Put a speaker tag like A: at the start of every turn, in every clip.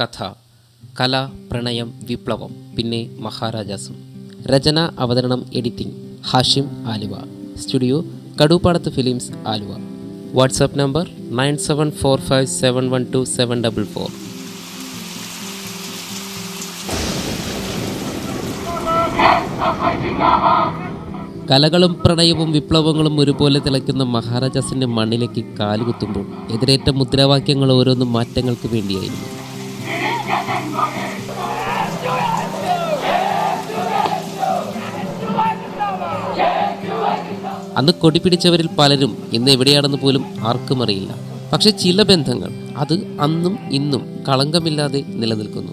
A: കഥ കല പ്രണയം വിപ്ലവം പിന്നെ മഹാരാജാസും. രചന അവതരണം editing Hashim Aluva. Studio Kaduppadath films Aluva. WhatsApp number nine seven four five seven one two seven double four. കലകളും പ്രണയവും വിപ്ലവങ്ങളും ഒരുപോലെ തിളയ്ക്കുന്ന മഹാരാജാസിന്റെ മണ്ണിലേക്ക് കാലുകുത്തുമ്പോൾ എതിരേറ്റ മുദ്രാവാക്യങ്ങൾ ഓരോന്നും മാറ്റങ്ങൾക്ക് വേണ്ടിയായിരുന്നു. അന്ന് കൊടിപിടിച്ചവരിൽ പലരും ഇന്ന് എവിടെയാണെന്ന് പോലും ആർക്കും അറിയില്ല. പക്ഷെ ചില ബന്ധങ്ങൾ അത് അന്നും ഇന്നും കളങ്കമില്ലാതെ നിലനിൽക്കുന്നു.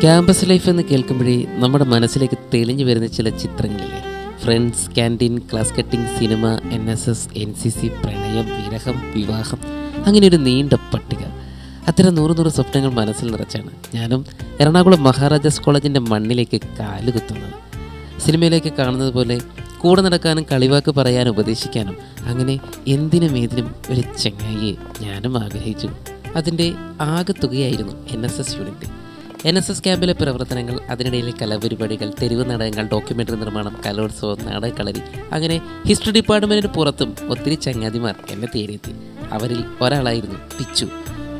A: ക്യാമ്പസ് ലൈഫ് എന്ന് കേൾക്കുമ്പോഴേ നമ്മുടെ മനസ്സിലേക്ക് തെളിഞ്ഞു വരുന്ന ചില ചിത്രങ്ങളില്ലേ? Friends canteen class cutting cinema N S S N C C പ്രണയം വിരഹം വിവാഹം അങ്ങനെ ഒരു നീണ്ട പട്ടിക. അത്തരം നൂറ് നൂറ് സ്വപ്നങ്ങൾ മനസ്സിൽ നിറച്ചാണ് ഞാനും എറണാകുളം മഹാരാജാസ് കോളേജിന്റെ മണ്ണിലേക്ക് കാലുകുത്തുന്നത്. സിനിമയിലേക്ക് കാണുന്നത് പോലെ കൂടെ നടക്കാനും കളിവാക്ക് പറയാനും ഉപദേശിക്കാനും അങ്ങനെ എന്തിനും ഏതിനും ഒരു ചെങ്ങായിയെ ഞാനും ആഗ്രഹിച്ചു. അതിന്റെ ആകെത്തുകയായിരുന്നു N S S unit N S S ക്യാമ്പിലെ പ്രവർത്തനങ്ങൾ അതിനിടയിലെ കലാപരിപാടികൾ തെരുവ് നാടകങ്ങൾ ഡോക്യുമെന്ററി നിർമ്മാണം കലോത്സവം നാടകക്കളരി അങ്ങനെ ഹിസ്റ്ററി ഡിപ്പാർട്ട്മെന്റിന് പുറത്തും ഒത്തിരി ചങ്ങാതിമാർ എന്നെ തേടിയെത്തി. അവരിൽ ഒരാളായിരുന്നു പിച്ചു.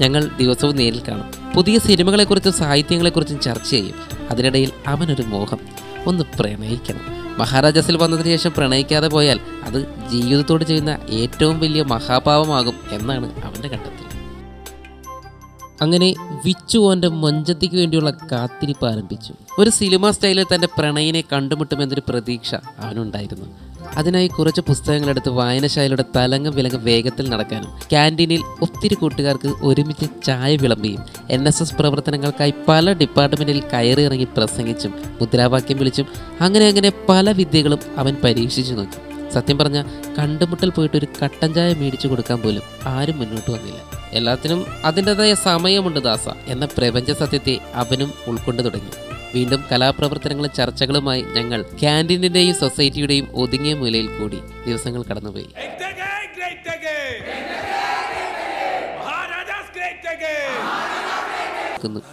A: ഞങ്ങൾ ദിവസവും നേരിൽ കാണും. പുതിയ സിനിമകളെക്കുറിച്ചും സാഹിത്യങ്ങളെക്കുറിച്ചും ചർച്ച ചെയ്യും. അതിനിടയിൽ അവനൊരു മോഹം. ഒന്ന് പ്രണയിക്കണം. മഹാരാജാസിൽ വന്നതിന് ശേഷം പ്രണയിക്കാതെ പോയാൽ അത് ജീവിതത്തോട് ചെയ്യുന്ന ഏറ്റവും വലിയ മഹാപാപമാകും എന്നാണ് അവന്റെ കണ്ടെത്തൽ അങ്ങനെ വിച്ചു ഓന്റെ മൊഞ്ചത്തിക്ക് വേണ്ടിയുള്ള കാത്തിരിപ്പ് ആരംഭിച്ചു. ഒരു സിനിമ സ്റ്റൈലിൽ തന്റെ പ്രണയിനെ കണ്ടുമുട്ടുമെന്നൊരു പ്രതീക്ഷ അവനുണ്ടായിരുന്നു. അതിനായി കുറച്ച് പുസ്തകങ്ങൾ പുസ്തകങ്ങളെടുത്ത് വായനശാലയുടെ തലങ്ങും വിലങ്ങും വേഗത്തിൽ നടക്കാനും ക്യാന്റീനിൽ ഒത്തിരി കൂട്ടുകാർക്ക് ഒരുമിച്ച് ചായ വിളമ്പിയും എൻ എസ് എസ് പ്രവർത്തനങ്ങൾക്കായി പല ഡിപ്പാർട്ട്മെന്റിൽ കയറി ഇറങ്ങി പ്രസംഗിച്ചും മുദ്രാവാക്യം വിളിച്ചും അങ്ങനെ അങ്ങനെ പല വിദ്യകളും അവൻ പരീക്ഷിച്ചു നോക്കി. സത്യം പറഞ്ഞാൽ കണ്ടുമുട്ടൽ പോയിട്ട് ഒരു കട്ടൻ ചായ മേടിച്ചു കൊടുക്കാൻ പോലും ആരും മുന്നോട്ട് വന്നില്ല. എല്ലാത്തിനും അതിന്റെതായ സമയമുണ്ട് ദാസ എന്ന പ്രപഞ്ച സത്യത്തെ അവനും ഉൾക്കൊണ്ടു തുടങ്ങി. വീണ്ടും കലാപ്രവർത്തനങ്ങളും ചർച്ചകളുമായി ഞങ്ങൾ ക്യാന്റീനിന്റെയും സൊസൈറ്റിയുടെയും ഒതുങ്ങിയ മൂലയിൽ കൂടി ദിവസങ്ങൾ കടന്നുപോയി.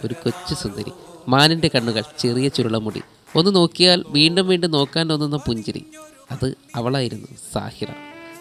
A: ഒരു കൊച്ചു സുന്ദരി. മാനിന്റെ കണ്ണുകൾ ചെറിയ ചുരുളമുടി. ഒന്ന് നോക്കിയാൽ വീണ്ടും വീണ്ടും നോക്കാൻ തോന്നുന്ന പുഞ്ചിരി. അത് അവളായിരുന്നു സാഹിറ.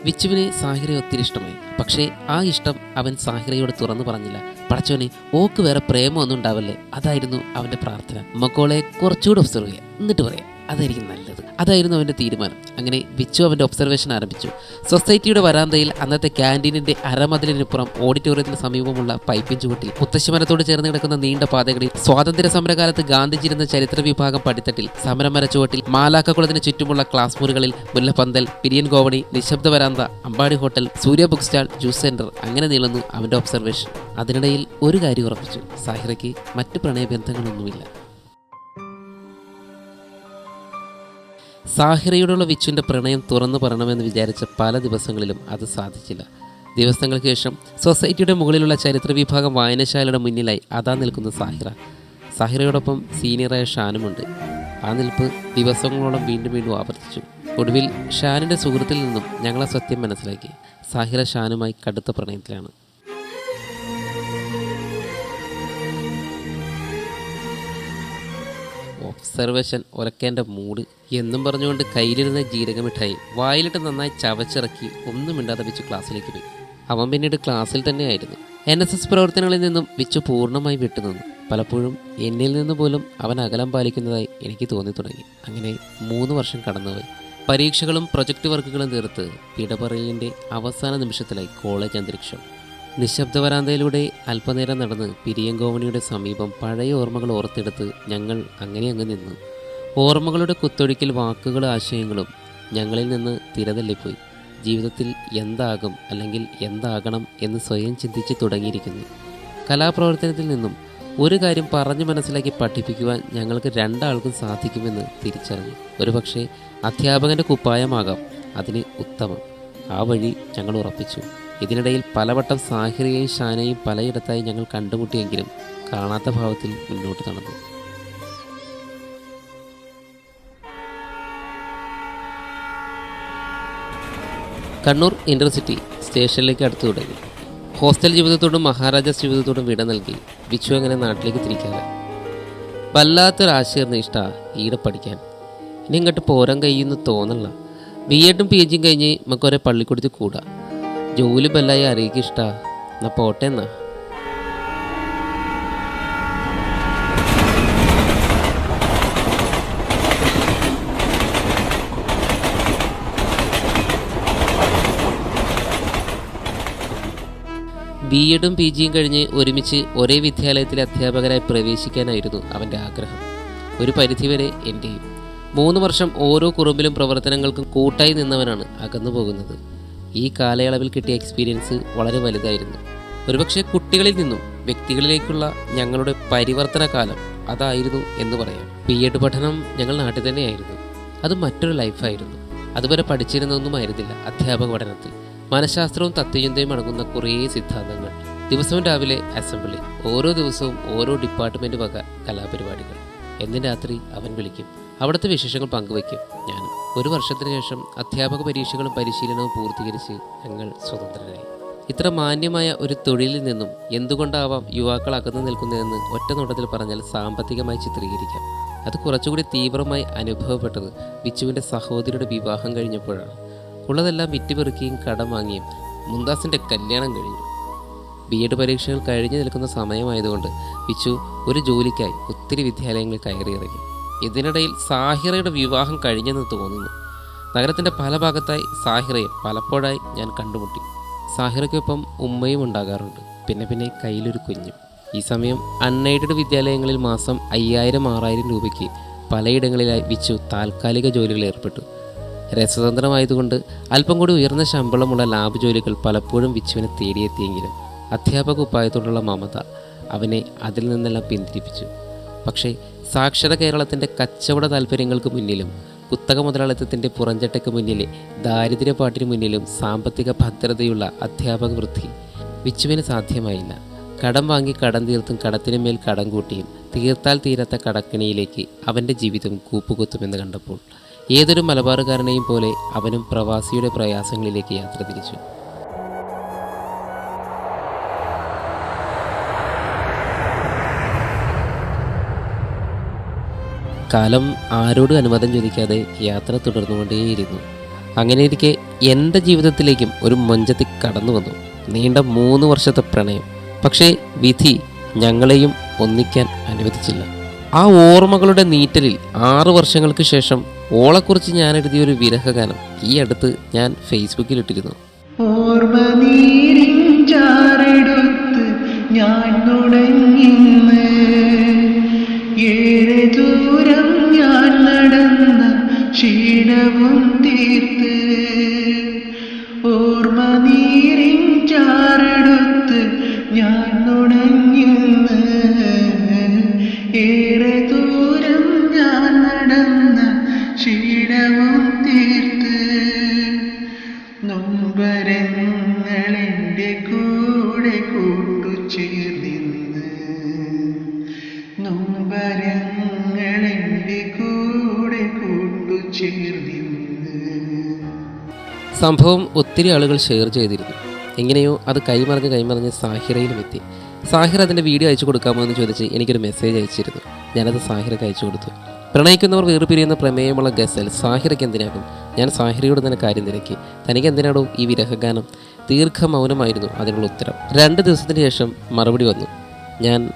A: വിച്ചുവിനെ സാഹിറയെ ഒത്തിരി ഇഷ്ടമായി. പക്ഷേ ആ ഇഷ്ടം അവൻ സാഹിറയോട് തുറന്നു പറഞ്ഞില്ല. പടച്ചോനെ ഓക്ക് വേറെ പ്രേമമൊന്നും ഉണ്ടാവല്ലേ? അതായിരുന്നു അവന്റെ പ്രാർത്ഥന. മക്കോളെ കുറച്ചുകൂടെ ഒബ്സർവ് ചെയ്യാം. എന്നിട്ട് പറയാം. അതായിരിക്കും നല്ലത്. അതായിരുന്നു അവന്റെ തീരുമാനം. അങ്ങനെ വിച്ചു അവന്റെ ഒബ്സർവേഷൻ ആരംഭിച്ചു. സൊസൈറ്റിയുടെ വരാന്തയിൽ അന്നത്തെ ക്യാന്റീനിന്റെ അരമതിലിനപ്പുറം ഓഡിറ്റോറിയത്തിന് സമീപമുള്ള പൈപ്പിൻ ചുവട്ടിൽ മുത്തശ്ശിമരത്തോട് ചേർന്ന് കിടക്കുന്ന നീണ്ട പാതകളിൽ സ്വാതന്ത്ര്യ സമരകാലത്ത് ഗാന്ധിജി ഗാന്ധിജിരുന്ന ചരിത്ര വിഭാഗം പടിത്തട്ടിൽ സമരമര ചുവട്ടിൽ മാലാക്കക്കുളത്തിന് ചുറ്റുമുള്ള ക്ലാസ് മുറികളിൽ മുല്ലപ്പന്തൽ പിരിയൻ ഗോവണി നിശബ്ദ വരാന്ത Ambadi hotel Surya book stall juice centre അങ്ങനെ നീളുന്നു അവന്റെ ഒബ്സർവേഷൻ അതിനിടയിൽ ഒരു കാര്യം ഉറപ്പിച്ചു. സാഹിറയ്ക്ക് മറ്റ് പ്രണയബന്ധങ്ങളൊന്നുമില്ല. സാഹിറയോടുള്ള വിച്ചുവിന്റെ പ്രണയം തുറന്നു പറയണമെന്ന് വിചാരിച്ച പല ദിവസങ്ങളിലും അത് സാധിച്ചില്ല. ദിവസങ്ങൾക്ക് ശേഷം സൊസൈറ്റിയുടെ മുകളിലുള്ള ചരിത്ര വിഭാഗം വായനശാലയുടെ മുന്നിലായി അതാ നിൽക്കുന്ന സാഹിറ. സാഹിറയോടൊപ്പം സീനിയറായ ഷാനുമുണ്ട്. ആ നിൽപ്പ് ദിവസങ്ങളോളം വീണ്ടും വീണ്ടും ആവർത്തിച്ചു. ഒടുവിൽ ഷാനിന്റെ സുഹൃത്തിൽ നിന്നും ഞങ്ങളെ സത്യം മനസ്സിലാക്കി. സാഹിറ ഷാനുമായി കടുത്ത പ്രണയത്തിലാണ്. ഒബ്സർവേഷൻ ഒരക്കേന്റെ മൂഡ് എന്നും പറഞ്ഞുകൊണ്ട് കയ്യിലിരുന്ന ജീരകമിഠായി വായിലിട്ട് നന്നായി ചവച്ചിറക്കി ഒന്നും മിണ്ടാതെ വെച്ച് ക്ലാസ്സിലേക്ക് പോയി. അവൻ പിന്നീട് ക്ലാസ്സിൽ തന്നെയായിരുന്നു. എൻ എസ് എസ് പ്രവർത്തനങ്ങളിൽ നിന്നും വിച്ചു പൂർണമായി വിട്ടുനിന്നു. പലപ്പോഴും എന്നിൽ നിന്ന് പോലും അവൻ അകലം പാലിക്കുന്നതായി എനിക്ക് തോന്നി തുടങ്ങി അങ്ങനെ മൂന്ന് വർഷം കടന്നുപോയി. പരീക്ഷകളും പ്രൊജക്റ്റ് വർക്കുകളും തീർത്ത് പിടപറലിന്റെ അവസാന നിമിഷത്തിലായി കോളേജ് അന്തരീക്ഷം. നിശബ്ദ വരാന്തയിലൂടെ അല്പനേരം നടന്ന് പിരിയങ്കോവണിയുടെ സമീപം പഴയ ഓർമ്മകൾ ഓർത്തെടുത്ത് ഞങ്ങൾ അങ്ങനെ അങ്ങ് നിന്നു. ഓർമ്മകളുടെ കുത്തൊഴുക്കിൽ വാക്കുകളും ആശയങ്ങളും ഞങ്ങളിൽ നിന്ന് തിരതല്ലിപ്പോയി ജീവിതത്തിൽ എന്താകും അല്ലെങ്കിൽ എന്താകണം എന്ന് സ്വയം ചിന്തിച്ച് തുടങ്ങിയിരിക്കുന്നു. കലാപ്രവർത്തനത്തിൽ നിന്നും ഒരു കാര്യം പറഞ്ഞു മനസ്സിലാക്കി പഠിപ്പിക്കുവാൻ ഞങ്ങൾക്ക് രണ്ടാൾക്കും സാധിക്കുമെന്ന് തിരിച്ചറിഞ്ഞു. ഒരുപക്ഷെ അധ്യാപകന്റെ കുപ്പായമാകാം അതിന് ഉത്തമം. ആ വഴി ഞങ്ങൾ ഉറപ്പിച്ചു. ഇതിനിടയിൽ പലവട്ടം സാഹിറിയെയും ഷാനയും പലയിടത്തായി ഞങ്ങൾ കണ്ടുമുട്ടിയെങ്കിലും കാണാത്ത ഭാവത്തിൽ മുന്നോട്ട് നടന്നു. കണ്ണൂർ ഇന്റർസിറ്റി സ്റ്റേഷനിലേക്ക് അടുത്തു തുടങ്ങി. ഹോസ്റ്റൽ ജീവിതത്തോടും മഹാരാജാസ് ജീവിതത്തോടും വിട നൽകി വിച്ചു അങ്ങനെ നാട്ടിലേക്ക് തിരിക്കാതെ വല്ലാത്തൊരാശയർന്ന് ഇഷ്ട ഈടെ പഠിക്കാൻ. ഇനി ഇങ്ങോട്ട് പോരാൻ കഴിയുമെന്ന് തോന്നല്ല ബി എഡും പി എച്ചും കഴിഞ്ഞ് നമുക്കൊരേ പള്ളിക്കൂടത്തിൽ കൂടാ. ജോലി ബല്ലായി അറിയിക്കിഷ്ട എന്നാ പോട്ടെ എന്നാ. ബി എഡും പി ജിയും കഴിഞ്ഞ് ഒരുമിച്ച് ഒരേ വിദ്യാലയത്തിലെ അധ്യാപകരായി പ്രവേശിക്കാനായിരുന്നു അവന്റെ ആഗ്രഹം. ഒരു പരിധിവരെ എന്റെയും. മൂന്ന് വർഷം ഓരോ കുറുമ്പിലും പ്രവർത്തനങ്ങൾക്കും കൂട്ടായി നിന്നവനാണ് അകന്നു പോകുന്നത്. ഈ കാലയളവിൽ കിട്ടിയ എക്സ്പീരിയൻസ് വളരെ വലുതായിരുന്നു. ഒരുപക്ഷെ കുട്ടികളിൽ നിന്നും വ്യക്തികളിലേക്കുള്ള ഞങ്ങളുടെ പരിവർത്തന കാലം അതായിരുന്നു എന്ന് പറയാം. ബി എഡ് പഠനം ഞങ്ങൾ നാട്ടിൽ തന്നെയായിരുന്നു. അത് മറ്റൊരു ലൈഫായിരുന്നു. അതുവരെ പഠിച്ചിരുന്നൊന്നും ആയിരുന്നില്ല അധ്യാപക പഠനത്തിൽ. മനഃശാസ്ത്രവും തത്വചിന്തയും അടങ്ങുന്ന കുറേ സിദ്ധാന്തങ്ങൾ. ദിവസവും രാവിലെ അസംബ്ലി ഓരോ ദിവസവും ഓരോ ഡിപ്പാർട്ട്മെന്റ് വക കലാപരിപാടികൾ. എന്നും രാത്രി അവൻ വിളിക്കും. അവിടുത്തെ വിശേഷങ്ങൾ പങ്കുവയ്ക്കും. ഞാൻ ഒരു വർഷത്തിന് ശേഷം അധ്യാപക പരീക്ഷകളും പരിശീലനവും പൂർത്തീകരിച്ച് ഞങ്ങൾ സ്വതന്ത്രരായി. ഇത്ര മാന്യമായ ഒരു തൊഴിലിൽ നിന്നും എന്തുകൊണ്ടാവാം യുവാക്കൾ അകന്നു നിൽക്കുന്നതെന്ന് ഒറ്റ നോട്ടത്തിൽ പറഞ്ഞാൽ സാമ്പത്തികമായി ചിത്രീകരിക്കാം. അത് കുറച്ചുകൂടി തീവ്രമായി അനുഭവപ്പെട്ടത് ബിച്ചുവിന്റെ സഹോദരിയുടെ വിവാഹം കഴിഞ്ഞപ്പോഴാണ്. ഉള്ളതെല്ലാം വിറ്റുപെറുക്കിയും കടം വാങ്ങിയും മുന്താസിന്റെ കല്യാണം കഴിഞ്ഞു. ബി എഡ് പരീക്ഷകൾ കഴിഞ്ഞു നിൽക്കുന്ന സമയമായതുകൊണ്ട് വിച്ചു ഒരു ജോലിക്കായി ഒത്തിരി വിദ്യാലയങ്ങളിൽ കയറിയിറങ്ങി. ഇതിനിടയിൽ സാഹിറയുടെ വിവാഹം കഴിഞ്ഞെന്ന് തോന്നുന്നു. നഗരത്തിന്റെ പല ഭാഗത്തായി സാഹിറയെ പലപ്പോഴായി ഞാൻ കണ്ടുമുട്ടി. സാഹിറയ്ക്കൊപ്പം ഉമ്മയും ഉണ്ടാകാറുണ്ട്. പിന്നെ പിന്നെ കയ്യിലൊരു കുഞ്ഞും. ഈ സമയം അൺഎയ്ഡഡ് വിദ്യാലയങ്ങളിൽ മാസം അയ്യായിരം ആറായിരം രൂപയ്ക്ക് പലയിടങ്ങളിലായി വിച്ചു താൽക്കാലിക ജോലികളിൽ ഏർപ്പെട്ടു. രസതന്ത്രമായതുകൊണ്ട് അല്പം കൂടി ഉയർന്ന ശമ്പളമുള്ള ലാബ് ജോലികൾ പലപ്പോഴും വിച്ചുവിനെ തേടിയെത്തിയെങ്കിലും അധ്യാപക ഉപായത്തോടുള്ള മമത അവനെ അതിൽ നിന്നെല്ലാം പിന്തിരിപ്പിച്ചു. പക്ഷേ സാക്ഷര കേരളത്തിന്റെ കച്ചവട താല്പര്യങ്ങൾക്ക് മുന്നിലും കുത്തക മുതലാളിത്തത്തിന്റെ പുറഞ്ചട്ടയ്ക്ക് മുന്നിലെ ദാരിദ്ര്യപ്പാട്ടിന് മുന്നിലും സാമ്പത്തിക ഭദ്രതയുള്ള അധ്യാപക വൃത്തി വിച്ചുവിന് സാധ്യമായില്ല. കടം വാങ്ങി കടം തീർത്തും കടത്തിനു മേൽ കടം കൂട്ടിയും തീർത്താൽ തീരാത്ത കടക്കിണിയിലേക്ക് അവന്റെ ജീവിതം കൂപ്പുകുത്തുമെന്ന് കണ്ടപ്പോൾ ഏതൊരു മലബാറുകാരനെയും പോലെ അവനും പ്രവാസിയുടെ പ്രയാസങ്ങളിലേക്ക് യാത്ര തിരിച്ചു. കാലം ആരോട് അനുവാദം ചോദിക്കാതെ യാത്ര തുടർന്നുകൊണ്ടേയിരുന്നു. അങ്ങനെയിരിക്കെ എന്റെ ജീവിതത്തിലേക്കും ഒരു മഞ്ചത്തി കടന്നു വന്നു. നീണ്ട മൂന്ന് വർഷത്തെ പ്രണയം. പക്ഷേ വിധി ഞങ്ങളെയും ഒന്നിക്കാൻ അനുവദിച്ചില്ല. ആ ഓർമ്മകളുടെ നീറ്റലിൽ ആറു വർഷങ്ങൾക്ക് ശേഷം ഓളെക്കുറിച്ച് ഞാൻ എഴുതിയ ഒരു വിരഹഗാനം ഈ അടുത്ത് ഞാൻ ഫേസ്ബുക്കിൽ ഇട്ടിരുന്നു
B: ഓർമ്മ ഞാൻ ഏറെ ദൂരം ഞാൻ നടന്ന ക്ഷീണവും തീർത്ത്.
A: സംഭവം ഒത്തിരി ആളുകൾ ഷെയർ ചെയ്തിരുന്നു. എങ്ങനെയോ അത് കൈമറിഞ്ഞ് കൈമറിഞ്ഞ് സാഹിറയിലും എത്തി സാഹിർ അതിന്റെ വീഡിയോ അയച്ചു കൊടുക്കാമോ എന്ന് ചോദിച്ച് എനിക്കൊരു മെസ്സേജ് അയച്ചിരുന്നു. ഞാനത് സാഹിറയ്ക്ക് അയച്ചു കൊടുത്തു. പ്രണയിക്കുന്നവർ വേർപിരിയുന്ന പ്രമേയമുള്ള ഗസൽ സാഹിറയ്ക്ക് എന്തിനാകും? ഞാൻ സാഹിറയോട് തന്നെ കാര്യം തിരക്കി. തനിക്ക് എന്തിനാടോ ഈ വിരഹഗാനം? ദീർഘ മൗനമായിരുന്നു അതിനുള്ള ഉത്തരം. രണ്ട് ദിവസത്തിന് ശേഷം മറുപടി വന്നു. ഞാൻ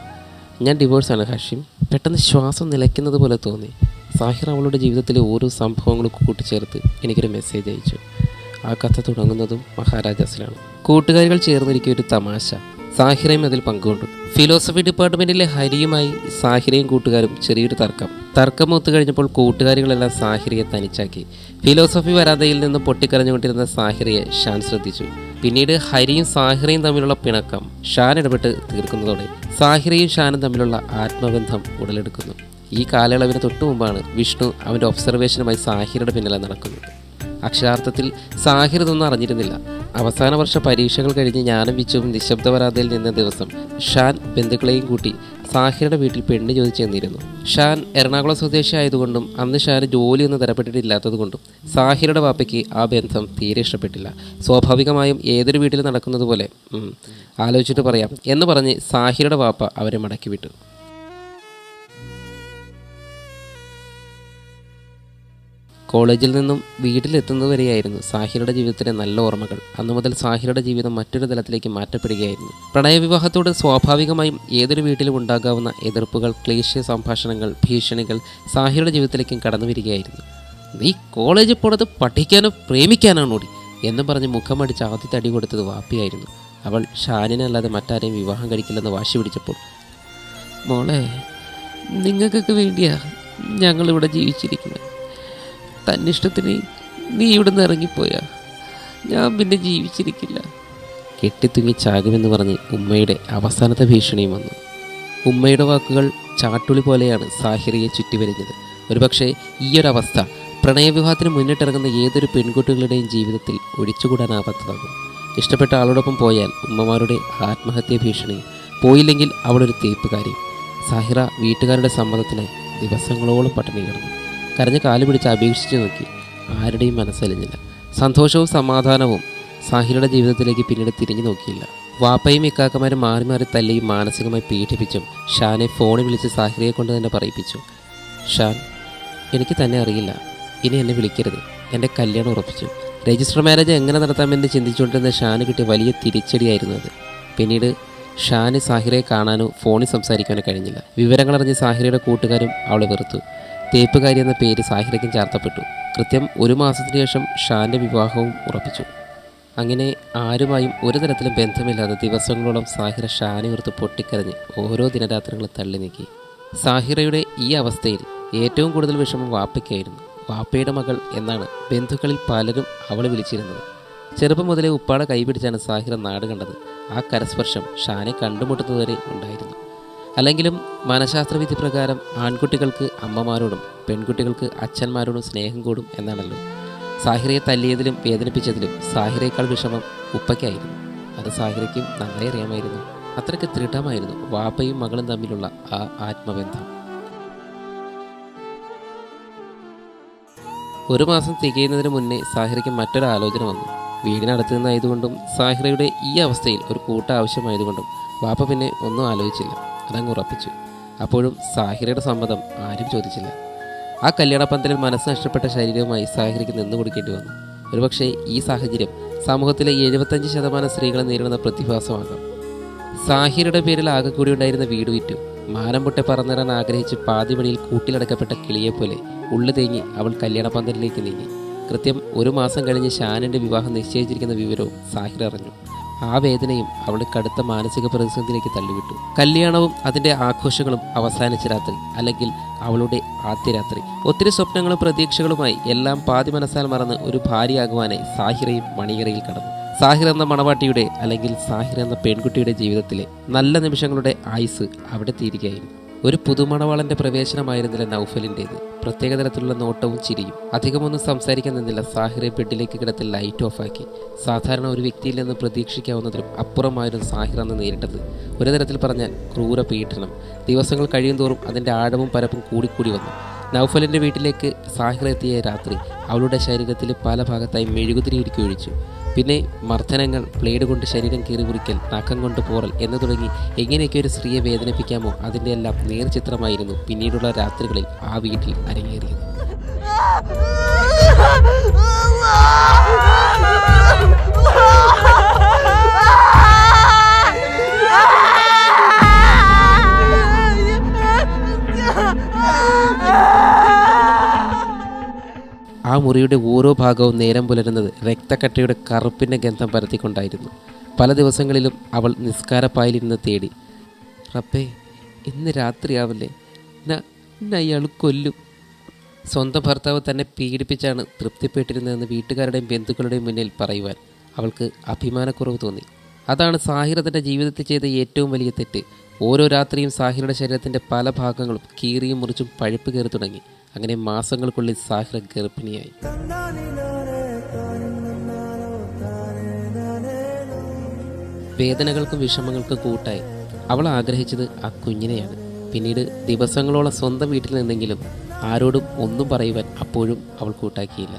A: ഞാൻ ഡിവോഴ്സാണ് ഹാഷിം. പെട്ടെന്ന് ശ്വാസം നിലയ്ക്കുന്നത് പോലെ തോന്നി. സാഹിർ അവളുടെ ജീവിതത്തിലെ ഓരോ സംഭവങ്ങളും കൂട്ടിച്ചേർത്ത് എനിക്കൊരു മെസ്സേജ് അയച്ചു. ആ കഥ തുടങ്ങുന്നതും മഹാരാജാസിലാണ്. കൂട്ടുകാരികൾ ചേർന്നിരിക്കുക ഒരു തമാശ. സാഹിറയും അതിൽ പങ്കുകൊണ്ടു. ഫിലോസഫി ഡിപ്പാർട്ട്മെന്റിലെ ഹരിയുമായി സാഹിറയും കൂട്ടുകാരും ചെറിയൊരു തർക്കം. തർക്കം ഒത്തു കഴിഞ്ഞപ്പോൾ കൂട്ടുകാരികളെല്ലാം സാഹിറയെ തനിച്ചാക്കി. ഫിലോസഫി വരാതയിൽ നിന്ന് പൊട്ടിക്കരഞ്ഞുകൊണ്ടിരുന്ന സാഹിറയെ ഷാൻ ശ്രദ്ധിച്ചു. പിന്നീട് ഹരിയും സാഹിറയും തമ്മിലുള്ള പിണക്കം ഷാൻ ഇടപെട്ട് തീർക്കുന്നതോടെ സാഹിറയും ഷാനും തമ്മിലുള്ള ആത്മബന്ധം ഉടലെടുക്കുന്നു. ഈ കാലയളവിന് തൊട്ടു മുമ്പാണ് വിഷ്ണു അവന്റെ ഒബ്സർവേഷനുമായി സാഹിറയുടെ പിന്നിലെ നടക്കുന്നത്. അക്ഷരാർത്ഥത്തിൽ സാഹിർ ഇതൊന്നും അറിഞ്ഞിരുന്നില്ല. അവസാന വർഷ പരീക്ഷകൾ കഴിഞ്ഞ് ഞാനും വിച്ചും നിശബ്ദവരാതയിൽ നിന്ന ദിവസം ഷാൻ ബന്ധുക്കളെയും കൂട്ടി സാഹിറയുടെ വീട്ടിൽ പെണ്ണ് ചോദിച്ചു ചെന്നിരുന്നു. ഷാൻ എറണാകുളം സ്വദേശി ആയതുകൊണ്ടും അന്ന് ഷാന് ജോലിയൊന്നും തരപ്പെട്ടിട്ടില്ലാത്തതുകൊണ്ടും സാഹിറയുടെ വാപ്പയ്ക്ക് ആ ബന്ധം തീരെ ഇഷ്ടപ്പെട്ടില്ല. സ്വാഭാവികമായും ഏതൊരു വീട്ടിൽ നടക്കുന്നത് പോലെ ആലോചിച്ചിട്ട് പറയാം എന്ന് പറഞ്ഞ് സാഹിറയുടെ വാപ്പ അവരെ മടക്കി വിട്ടു കോളേജിൽ നിന്നും വീട്ടിലെത്തുന്നതുവരെയായിരുന്നു സാഹിറയുടെ ജീവിതത്തിലെ നല്ല ഓർമ്മകൾ. അന്നു മുതൽ സാഹിറയുടെ ജീവിതം മറ്റൊരു തലത്തിലേക്ക് മാറ്റപ്പെടുകയായിരുന്നു. പ്രണയവിവാഹത്തോട് സ്വാഭാവികമായും ഏതൊരു വീട്ടിലും ഉണ്ടാകാവുന്ന എതിർപ്പുകൾ ക്ലേശ സംഭാഷണങ്ങൾ ഭീഷണികൾ സാഹിറയുടെ ജീവിതത്തിലേക്കും കടന്നു വരികയായിരുന്നു നീ കോളേജിൽ പോണത് പഠിക്കാനോ പ്രേമിക്കാനാണോടി എന്ന് പറഞ്ഞ് മുഖമടിച്ച് ആദ്യത്തെ അടി കൊടുത്തത് വാപ്പിയായിരുന്നു. അവൾ ഷാനിനെ അല്ലാതെ മറ്റാരെയും വിവാഹം കഴിക്കില്ലെന്ന് വാശി പിടിച്ചപ്പോൾ മോളെ നിങ്ങൾക്കൊക്കെ വേണ്ടിയാ ഞങ്ങളിവിടെ ജീവിച്ചിരിക്കുന്നത്. തന്നിഷ്ടത്തിന് നീ ഇവിടുന്ന് ഇറങ്ങിപ്പോയാ. ഞാൻ പിന്നെ ജീവിച്ചിരിക്കില്ല. കെട്ടിത്തുങ്ങി ചാകുമെന്ന് പറഞ്ഞ് ഉമ്മയുടെ അവസാനത്തെ ഭീഷണിയും വന്നു. ഉമ്മയുടെ വാക്കുകൾ ചാട്ടുളി പോലെയാണ് സാഹിറയെ ചുറ്റിവരിഞ്ഞത് ഒരുപക്ഷെ ഈയൊരവസ്ഥ പ്രണയവിവാഹത്തിന് മുന്നിട്ടിറങ്ങുന്ന ഏതൊരു പെൺകുട്ടികളുടെയും ജീവിതത്തിൽ ഒഴിച്ചുകൂടാനാവാത്തതാകും. ഇഷ്ടപ്പെട്ട ആളോടൊപ്പം പോയാൽ ഉമ്മമാരുടെ ആത്മഹത്യ ഭീഷണി പോയില്ലെങ്കിൽ അവളൊരു തേപ്പുകാരി. സാഹിറ വീട്ടുകാരുടെ സമ്മതത്തിനായി ദിവസങ്ങളോളം പട്ടിണി കിടന്നു കരഞ്ഞ് കാലു പിടിച്ച് അപേക്ഷിച്ച് നോക്കി. ആരുടെയും മനസ്സലിഞ്ഞില്ല. സന്തോഷവും സമാധാനവും സാഹിലയുടെ ജീവിതത്തിലേക്ക് പിന്നീട് തിരിഞ്ഞു നോക്കിയില്ല. വാപ്പയും ഇക്കാക്കമാരും മാറി മാറി തല്ലിയും മാനസികമായി പീഡിപ്പിച്ചും ഷാനെ ഫോണിൽ വിളിച്ച് സാഹിറയെ കൊണ്ട് തന്നെ പറയിപ്പിച്ചു. ഷാൻ എനിക്ക് തന്നെ അറിയില്ല. ഇനി എന്നെ വിളിക്കരുത്. എന്റെ കല്യാണം ഉറപ്പിച്ചു. രജിസ്റ്റർ മാരേജ് എങ്ങനെ നടത്താമെന്ന് ചിന്തിച്ചുകൊണ്ടിരുന്ന ഷാന് കിട്ടിയ വലിയ തിരിച്ചടിയായിരുന്നു അത്. പിന്നീട് ഷാന് സാഹിറയെ കാണാനോ ഫോണിൽ സംസാരിക്കാനോ കഴിഞ്ഞില്ല. വിവരങ്ങളറിഞ്ഞ് സാഹിറയുടെ കൂട്ടുകാരും അവളെ വെറുത്തു. തേപ്പുകാരി എന്ന പേര് സാഹിറയ്ക്കും ചാർത്തപ്പെട്ടു. കൃത്യം ഒരു മാസത്തിന് ശേഷം ഷാന്റെ വിവാഹവും ഉറപ്പിച്ചു. അങ്ങനെ ആരുമായും ഒരു തരത്തിലും ബന്ധമില്ലാതെ ദിവസങ്ങളോളം സാഹിറ ഷാനെ ഓർത്ത് പൊട്ടിക്കരഞ്ഞ് ഓരോ ദിനരാത്രങ്ങളും തള്ളി നീക്കി. സാഹിറയുടെ ഈ അവസ്ഥയിൽ ഏറ്റവും കൂടുതൽ വിഷമം വാപ്പയ്ക്കായിരുന്നു. വാപ്പയുടെ മകൾ എന്നാണ് ബന്ധുക്കളിൽ പലരും അവളെ വിളിച്ചിരുന്നത്. ചെറുപ്പം മുതലേ ഉപ്പാടെ കൈപിടിച്ചാണ് സാഹിറ നാട് കണ്ടത്. ആ കരസ്പർശം ഷാനെ കണ്ടുമുട്ടുന്നതുവരെ ഉണ്ടായിരുന്നു. അല്ലെങ്കിലും മനഃശാസ്ത്രവിധി പ്രകാരം ആൺകുട്ടികൾക്ക് അമ്മമാരോടും പെൺകുട്ടികൾക്ക് അച്ഛന്മാരോടും സ്നേഹം കൂടും എന്നാണല്ലോ. സാഹിറയെ തല്ലിയതിലും വേദനിപ്പിച്ചതിലും സാഹിറയേക്കാൾ വിഷമം ഉപ്പയ്ക്കായിരുന്നു. അത് സാഹിറയ്ക്കും നന്നായി അറിയാമായിരുന്നു. അത്രയ്ക്ക് ദൃഢമായിരുന്നു വാപ്പയും മകളും തമ്മിലുള്ള ആ ആത്മബന്ധം. ഒരു മാസം തികയുന്നതിന് മുന്നേ സാഹിറയ്ക്ക് മറ്റൊരു ആലോചന വന്നു. വീടിനടുത്ത് നിന്നായതുകൊണ്ടും സാഹിറയുടെ ഈ അവസ്ഥയിൽ ഒരു കൂട്ട ആവശ്യമായതുകൊണ്ടും വാപ്പ പിന്നെ ഒന്നും ആലോചിച്ചില്ല. അതങ്ങ് ഉറപ്പിച്ചു. അപ്പോഴും സാഹിറയുടെ സമ്മതം ആരും ചോദിച്ചില്ല. ആ കല്യാണപ്പന്തലിൽ മനസ്സ് നഷ്ടപ്പെട്ട ശരീരവുമായി സാഹിറയ്ക്ക് നിന്നു കൊടുക്കേണ്ടി വന്നു. ഒരുപക്ഷെ ഈ സാഹചര്യം സമൂഹത്തിലെ എഴുപത്തഞ്ച് ശതമാനം സ്ത്രീകളെ നേരിടുന്ന പ്രതിഭാസമാകാം. സാഹിറയുടെ പേരിൽ ആകെ കൂടി ഉണ്ടായിരുന്ന വീട് വിറ്റു. മാനം പൊട്ടെ പറന്നിടാൻ ആഗ്രഹിച്ച് പാതിവഴിയിൽ കൂട്ടിലടക്കപ്പെട്ട കിളിയെപ്പോലെ ഉള്ളു തേങ്ങി അവൾ കല്യാണപ്പന്തലിലേക്ക് നീങ്ങി. കൃത്യം ഒരു മാസം കഴിഞ്ഞ് ഷാനിന്റെ വിവാഹം നിശ്ചയിച്ചിരിക്കുന്ന വിവരവും സാഹിർ അറിഞ്ഞു. ആ വേദനയും അവളെ കടുത്ത മാനസിക പ്രതിസന്ധിയിലേക്ക് തള്ളിവിട്ടു. കല്യാണവും അതിന്റെ ആഘോഷങ്ങളും അവസാനിച്ച രാത്രി അല്ലെങ്കിൽ അവളുടെ ആദ്യ രാത്രി. ഒത്തിരി സ്വപ്നങ്ങളും പ്രതീക്ഷകളുമായി എല്ലാം പാതി മനസ്സാൽ മറന്ന് ഒരു ഭാര്യയാകുവാനായി സാഹിറയും മണിയറയിൽ കടന്നു. സാഹിർ എന്ന മണവാട്ടിയുടെ അല്ലെങ്കിൽ സാഹിർ എന്ന പെൺകുട്ടിയുടെ ജീവിതത്തിലെ നല്ല നിമിഷങ്ങളുടെ ആയുസ് അവിടെ തീരുകയായിരുന്നു. ഒരു പുതുമണവാളന്റെ പ്രവേശനമായിരുന്നില്ല നൗഫലിന്റേത് പ്രത്യേക തരത്തിലുള്ള നോട്ടവും ചിരിയും. അധികമൊന്നും സംസാരിക്കാൻ നിന്നില്ല. സാഹിറെ ബെഡിലേക്ക് കിടത്തി ലൈറ്റ് ഓഫാക്കി സാധാരണ ഒരു വ്യക്തിയിൽ നിന്ന് പ്രതീക്ഷിക്കാവുന്നതിലും അപ്പുറമായിരുന്നു സാഹിർ അന്ന് നേരിട്ടത്. ഒരു തരത്തിൽ പറഞ്ഞാൽ ക്രൂര പീഡനം ദിവസങ്ങൾ കഴിയുന്തോറും അതിന്റെ ആഴവും പരപ്പും കൂടിക്കൂടി വന്നു. നൗഫലിന്റെ വീട്ടിലേക്ക് സാഹിർ എത്തിയ രാത്രി അവളുടെ ശരീരത്തിൽ പല ഭാഗത്തായി മെഴുകുതിരി ഒരുക്കി ഒഴിച്ചു. പിന്നെ മർദ്ദനങ്ങൾ ബ്ലേഡ് കൊണ്ട് ശരീരം കീറി മുറിക്കൽ നഖം കൊണ്ട് പോറൽ എന്ന് തുടങ്ങി എങ്ങനെയൊക്കെ ഒരു സ്ത്രീയെ വേദനിപ്പിക്കാമോ അതിന്റെ എല്ലാം നേർചിത്രമായിരുന്നു പിന്നീടുള്ള രാത്രികളിൽ ആ വീട്ടിൽ അരങ്ങേറിയത്. മുറിയുടെ ഓരോ ഭാഗവും നേരം പുലരുന്നത് രക്തക്കട്ടയുടെ കറുപ്പിന്റെ ഗന്ധം പരത്തിക്കൊണ്ടായിരുന്നു. പല ദിവസങ്ങളിലും അവൾ നിസ്കാരപ്പായിലിരുന്ന് തേടി റബ്ബേ ഇന്ന് രാത്രിയാവല്ലേ? അയാൾ കൊല്ലും. സ്വന്തം ഭർത്താവ് തന്നെ പീഡിപ്പിച്ചാണ് തൃപ്തിപ്പെട്ടിരുന്നതെന്ന് വീട്ടുകാരുടെയും ബന്ധുക്കളുടെയും മുന്നിൽ പറയുവാൻ അവൾക്ക് അഭിമാനക്കുറവ് തോന്നി. അതാണ് സാഹിറ തന്റെ ജീവിതത്തിൽ ചെയ്ത ഏറ്റവും വലിയ തെറ്റ്. ഓരോ രാത്രിയും സാഹിറയുടെ ശരീരത്തിന്റെ പല ഭാഗങ്ങളും കീറിയും മുറിച്ചും പഴുപ്പ് കയറി തുടങ്ങി. അങ്ങനെ മാസങ്ങൾക്കുള്ളിൽ സാഹിറ ഗർഭിണിയായി. വേദനകൾക്കും വിഷമങ്ങൾക്കും കൂട്ടായി. അവൾ ആഗ്രഹിച്ചത് ആ കുഞ്ഞിനെയാണ്. പിന്നീട് ദിവസങ്ങളോളം സ്വന്തം വീട്ടിൽ നിന്നെങ്കിലും ആരോടും ഒന്നും പറയുവാൻ അപ്പോഴും അവൾ കൂട്ടാക്കിയില്ല.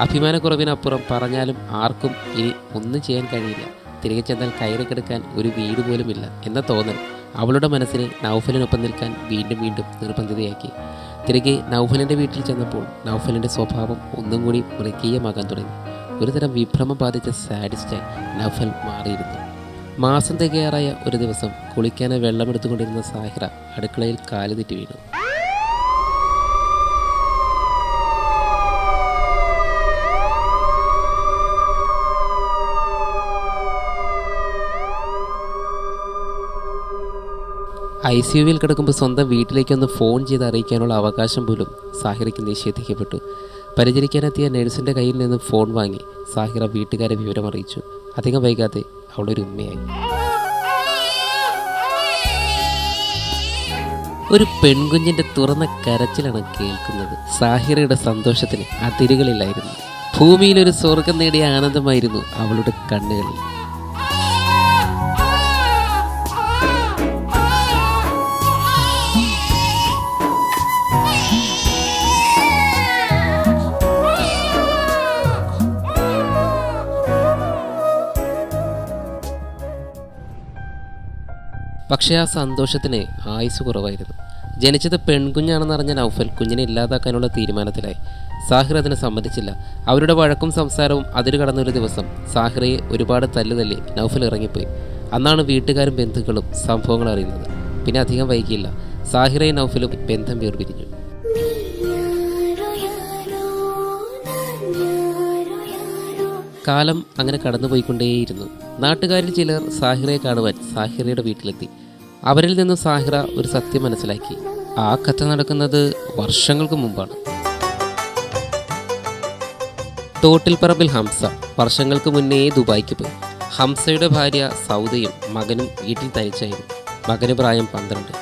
A: അഭിമാനക്കുറവിനപ്പുറം പറഞ്ഞാലും ആർക്കും ഇനി ഒന്നും ചെയ്യാൻ കഴിയില്ല. തിരികെ ചെന്നാൽ കയറി കിടക്കാൻ ഒരു വീട് പോലുമില്ല എന്ന തോന്നൽ അവളുടെ മനസ്സിനെ നൗഫലിനൊപ്പം നിൽക്കാൻ വീണ്ടും വീണ്ടും നിർബന്ധിതയാക്കി. തിരികെ നൗഫലിന്റെ വീട്ടിൽ ചെന്നപ്പോൾ നൗഫലിന്റെ സ്വഭാവം ഒന്നും കൂടി മൃഗീയമാകാൻ തുടങ്ങി. ഒരുതരം വിഭ്രമം ബാധിച്ച സാഡിസ്റ്റായി നൗഫൽ മാറിയിരുന്നു. മാസം തികയാറായ ഒരു ദിവസം കുളിക്കാനായി വെള്ളമെടുത്തുകൊണ്ടിരുന്ന സാഹിറ അടുക്കളയിൽ കാലുതെറ്റി വീണു. ഐ സി യുവിൽ കിടക്കുമ്പോൾ സ്വന്തം വീട്ടിലേക്കൊന്ന് ഫോൺ ചെയ്ത് അറിയിക്കാനുള്ള അവകാശം പോലും സാഹിറയ്ക്ക് നിഷേധിക്കപ്പെട്ടു. പരിചരിക്കാനെത്തിയ നഴ്സിന്റെ കയ്യിൽ നിന്ന് ഫോൺ വാങ്ങി സാഹിറ വീട്ടുകാരെ വിവരം അറിയിച്ചു. അധികം വൈകാതെ അവളൊരു ഉമ്മയായി. ഒരു പെൺകുഞ്ഞിന്റെ തുറന്ന കരച്ചിലാണ് കേൾക്കുന്നത്. സാഹിറയുടെ സന്തോഷത്തിന് അതിരുകളില്ലായിരുന്നു ഭൂമിയിൽ ഒരു സ്വർഗം നേടിയ ആനന്ദമായിരുന്നു അവളുടെ കണ്ണുകളിൽ. പക്ഷേ ആ സന്തോഷത്തിന് ആയുസ് കുറവായിരുന്നു. ജനിച്ചത് പെൺകുഞ്ഞാണെന്നറിഞ്ഞ നൗഫൽ കുഞ്ഞിനെ ഇല്ലാതാക്കാനുള്ള തീരുമാനത്തിലായി. സാഹിർ അതിനെ സമ്മതിച്ചില്ല. അവരുടെ വഴക്കും സംസാരവും അതിര് കടന്നൊരു ദിവസം സാഹിറയെ ഒരുപാട് തല്ലു തല്ലി നൗഫൽ ഇറങ്ങിപ്പോയി. അന്നാണ് വീട്ടുകാരും ബന്ധുക്കളും സംഭവങ്ങൾ അറിയുന്നത്. പിന്നെ അധികം വൈകിയില്ല. സാഹിറയും നൗഫലും ബന്ധം വേർപിരിഞ്ഞു. കാലം അങ്ങനെ കടന്നുപോയിക്കൊണ്ടേയിരുന്നു. നാട്ടുകാരിൽ ചിലർ സാഹിറയെ കാണുവാൻ സാഹിറയുടെ വീട്ടിലെത്തി. അവരിൽ നിന്ന് സാഹിറ ഒരു സത്യം മനസ്സിലാക്കി. ആ കഥ നടക്കുന്നത് വർഷങ്ങൾക്ക് മുമ്പാണ്. തോട്ടിൽപ്പറമ്പിൽ ഹംസ വർഷങ്ങൾക്ക് മുന്നേ ദുബായിക്ക് പോയി. ഹംസയുടെ ഭാര്യ സൗദയും മകനും വീട്ടിൽ തനിച്ചായിരുന്നു. മകന് പ്രായം പന്ത്രണ്ട്.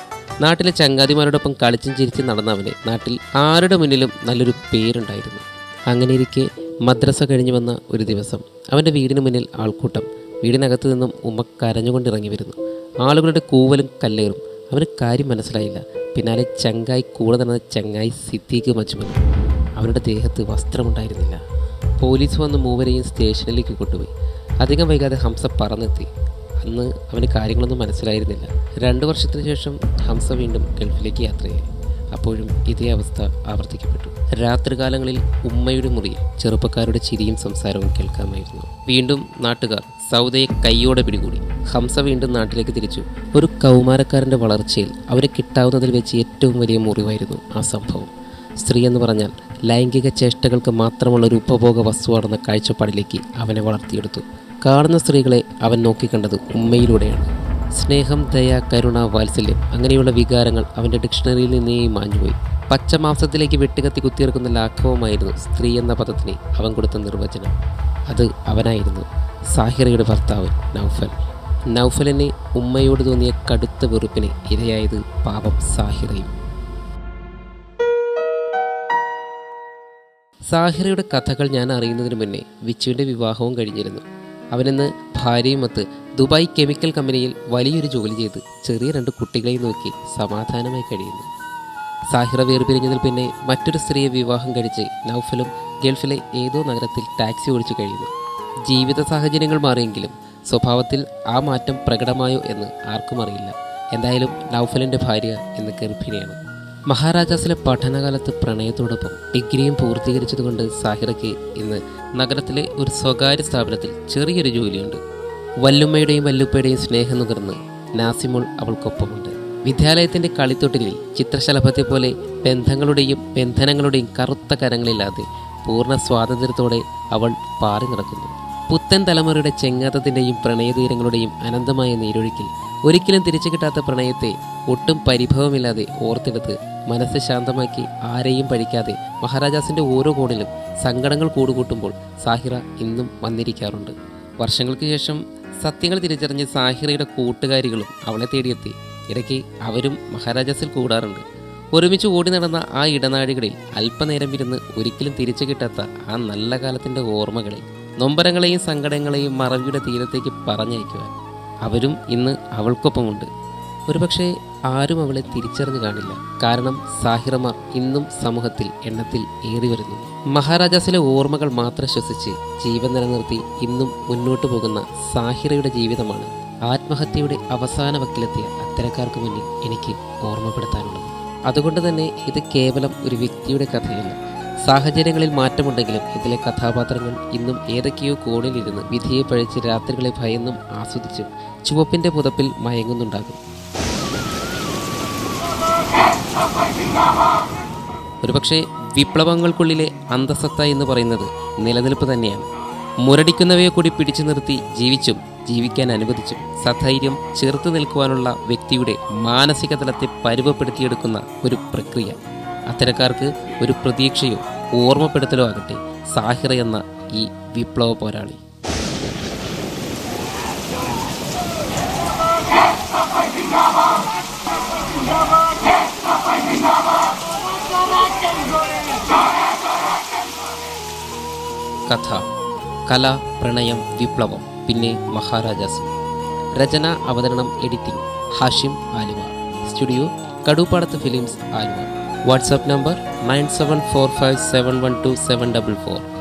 A: നാട്ടിലെ ചങ്ങാതിമാരോടൊപ്പം കളിച്ചും ചിരിച്ചും നടന്നവന് നാട്ടിൽ ആരുടെ മുന്നിലും നല്ലൊരു പേരുണ്ടായിരുന്നു. അങ്ങനെ ഇരിക്കെ മദ്രസ കഴിഞ്ഞു വന്ന ഒരു ദിവസം അവന്റെ വീടിന് മുന്നിൽ ആൾക്കൂട്ടം വീടിനകത്ത് നിന്നും ഉമ്മ കരഞ്ഞുകൊണ്ടിറങ്ങി വരുന്നു. ആളുകളുടെ കൂവലും കല്ലേറും. അവന് കാര്യം മനസ്സിലായില്ല. പിന്നാലെ ചങ്കായി കൂടെ നടന്ന ചങ്ങായി സിദ്ദീഖ് മജ്മൽ അവരുടെ ദേഹത്ത് വസ്ത്രമുണ്ടായിരുന്നില്ല. പോലീസ് വന്ന് മൂവരെയും സ്റ്റേഷനിലേക്ക് കൊണ്ടുപോയി. അധികം വൈകാതെ ഹംസ പറന്നെത്തി. അന്ന് അവന് കാര്യങ്ങളൊന്നും മനസ്സിലായിരുന്നില്ല. രണ്ട് വർഷത്തിന് ശേഷം ഹംസ വീണ്ടും ഗൾഫിലേക്ക് യാത്രയായി. അപ്പോഴും ഇതേ അവസ്ഥ ആവർത്തിക്കപ്പെട്ടു. രാത്രികാലങ്ങളിൽ ഉമ്മയുടെ മുറിയിൽ ചെറുപ്പക്കാരുടെ ചിരിയും സംസാരവും കേൾക്കാമായിരുന്നു. വീണ്ടും നാട്ടുകാർ സൗദയെ കൈയോടെ പിടികൂടി. ഹംസ വീണ്ടും നാട്ടിലേക്ക് തിരിച്ചു. ഒരു കൗമാരക്കാരന്റെ വളർച്ചയിൽ അവരെ കിട്ടാവുന്നതിൽ വെച്ച് ഏറ്റവും വലിയ മുറിവായിരുന്നു ആ സംഭവം. സ്ത്രീ എന്ന് പറഞ്ഞാൽ ലൈംഗിക ചേഷ്ടകൾക്ക് മാത്രമുള്ള ഒരു ഉപഭോഗ വസ്തുവാണെന്ന കാഴ്ചപ്പാടിലേക്ക് അവനെ വളർത്തിയെടുത്തു. കാണുന്ന സ്ത്രീകളെ അവൻ നോക്കിക്കണ്ടത് ഉമ്മയിലൂടെയാണ്. സ്നേഹം ദയ കരുണ വാത്സല്യം അങ്ങനെയുള്ള വികാരങ്ങൾ അവന്റെ ഡിക്ഷണറിയിൽ നിന്നേ മാഞ്ഞുപോയി. പച്ചമാംസത്തിലേക്ക് വെട്ടുകത്തി കുത്തിയിറക്കുന്ന ലാഘവമായിരുന്നു സ്ത്രീ എന്ന പദത്തിന് അവൻ കൊടുത്ത നിർവചനം. അത് അവനായിരുന്നു. സാഹിറയുടെ ഭർത്താവ് നൗഫൽ. നൗഫലിന് ഉമ്മയോട് തോന്നിയ കടുത്ത വെറുപ്പിന് ഇരയായത് പാപം സാഹിറയും. സാഹിറയുടെ കഥകൾ ഞാൻ അറിയുന്നതിന് മുന്നേ വിച്ചുവിന്റെ വിവാഹവും കഴിഞ്ഞിരുന്നു. അവനിന്ന് ഭാര്യയുമൊത്ത് ദുബായ് കെമിക്കൽ കമ്പനിയിൽ വലിയൊരു ജോലി ചെയ്ത് ചെറിയ രണ്ട് കുട്ടികളെയും നോക്കി സമാധാനമായി കഴിയുന്നു. സാഹിറ വേർപിരിഞ്ഞതിൽ പിന്നെ മറ്റൊരു സ്ത്രീയെ വിവാഹം കഴിച്ച് നൗഫലും ഗൾഫിലെ ഏതോ നഗരത്തിൽ ടാക്സി ഓടിച്ചു കഴിയുന്നു. ജീവിത സാഹചര്യങ്ങൾ മാറിയെങ്കിലും സ്വഭാവത്തിൽ ആ മാറ്റം പ്രകടമായോ എന്ന് ആർക്കും അറിയില്ല. എന്തായാലും നൗഫലിന്റെ ഭാര്യ ഇന്ന് ഗർഭിണിയാണ്. മഹാരാജാസിലെ പഠനകാലത്ത് പ്രണയത്തോടൊപ്പം ഡിഗ്രിയും പൂർത്തീകരിച്ചതുകൊണ്ട് സാഹിറയ്ക്ക് ഇന്ന് നഗരത്തിലെ ഒരു സ്വകാര്യ സ്ഥാപനത്തിൽ ചെറിയൊരു ജോലിയുണ്ട്. വല്ലുമ്മയുടെയും വല്ലുപ്പയുടെയും സ്നേഹം നുകർന്ന് നാസിമോൾ അവൾക്കൊപ്പമുണ്ട്. വിദ്യാലയത്തിന്റെ കളിത്തൊട്ടിലിൽ ചിത്രശലഭത്തെ പോലെ ബന്ധങ്ങളുടെയും ബന്ധനങ്ങളുടെയും കറുത്ത കരങ്ങളില്ലാതെ പൂർണ സ്വാതന്ത്ര്യത്തോടെ അവൾ പാറി നടക്കുന്നു. പുത്തൻ തലമുറയുടെ ചെങ്ങാത്തത്തിന്റെയും പ്രണയതീരങ്ങളുടെയും അനന്തമായ നീരൊഴുക്കിൽ ഒരിക്കലും തിരിച്ചു കിട്ടാത്ത പ്രണയത്തെ ഒട്ടും പരിഭവമില്ലാതെ ഓർത്തെടുത്ത് മനസ്സ് ശാന്തമാക്കി ആരെയും പഴിക്കാതെ മഹാരാജാസിന്റെ ഓരോ കോണിലും സങ്കടങ്ങൾ കൂടുകൂട്ടുമ്പോൾ സാഹിറ ഇന്നും വന്നിരിക്കാറുണ്ട്. വർഷങ്ങൾക്ക് ശേഷം സത്യങ്ങൾ തിരിച്ചറിഞ്ഞ് സാഹിറയുടെ കൂട്ടുകാരികളും അവളെ തേടിയെത്തി. ഇടയ്ക്ക് അവരും മഹാരാജാസിൽ കൂടാറുണ്ട്. ഒരുമിച്ച് ഓടി നടന്ന ആ ഇടനാഴികളിൽ അല്പനേരം ഇരുന്ന് ഒരിക്കലും തിരിച്ചു കിട്ടാത്ത ആ നല്ല കാലത്തിന്റെ ഓർമ്മകളിൽ നൊമ്പരങ്ങളെയും സങ്കടങ്ങളെയും മറവിയുടെ തീരത്തേക്ക് പറഞ്ഞയക്കുവാൻ അവരും ഇന്ന് അവൾക്കൊപ്പമുണ്ട്. ഒരുപക്ഷെ ആരും അവളെ തിരിച്ചറിഞ്ഞു കാണില്ല. കാരണം സാഹിറമാർ ഇന്നും സമൂഹത്തിൽ എണ്ണത്തിൽ ഏറി വരുന്നു. മഹാരാജാസിലെ ഓർമ്മകൾ മാത്രം ശ്വസിച്ച് ജീവൻ നിലനിർത്തി ഇന്നും മുന്നോട്ടു പോകുന്ന സാഹിറയുടെ ജീവിതമാണ് ആത്മഹത്യയുടെ അവസാന വക്കിലെത്തിയ അത്തരക്കാർക്ക് മുന്നിൽ എനിക്ക് ഓർമ്മപ്പെടുത്താനുള്ളത്. അതുകൊണ്ട് തന്നെ ഇത് കേവലം ഒരു വ്യക്തിയുടെ കഥയല്ല. സാഹചര്യങ്ങളിൽ മാറ്റമുണ്ടെങ്കിലും ഇതിലെ കഥാപാത്രങ്ങൾ ഇന്നും ഏതൊക്കെയോ കോണിലിരുന്ന് വിധിയെ പഴിച്ച് രാത്രികളെ ഭയന്നും ആസ്വദിച്ചും ചുവപ്പിന്റെ പുതപ്പിൽ മയങ്ങുന്നുണ്ടാകും. ഒരുപക്ഷെ വിപ്ലവങ്ങൾക്കുള്ളിലെ അന്തസത്ത എന്ന് പറയുന്നത് നിലനിൽപ്പ് തന്നെയാണ്. മുരടിക്കുന്നവയെ കൂടി പിടിച്ചു നിർത്തി ജീവിച്ചും ജീവിക്കാൻ അനുവദിച്ചു. സധൈര്യം ചെറുത്തു നിൽക്കുവാനുള്ള വ്യക്തിയുടെ മാനസിക തലത്തെ പരുവപ്പെടുത്തിയെടുക്കുന്ന ഒരു പ്രക്രിയ. അത്തരക്കാർക്ക് ഒരു പ്രതീക്ഷയോ ഓർമ്മപ്പെടുത്തലോ ആകട്ടെ. സാഹിറ എന്ന ഈ വിപ്ലവ പോരാളി. കഥ. കല പ്രണയം വിപ്ലവം. പിന്നെ മഹാരാജാസ്. രചന അവതരണം editing Hashim Aluva. Studio Kaduppadath films Aluva. WhatsApp number nine seven four five seven one two seven double four.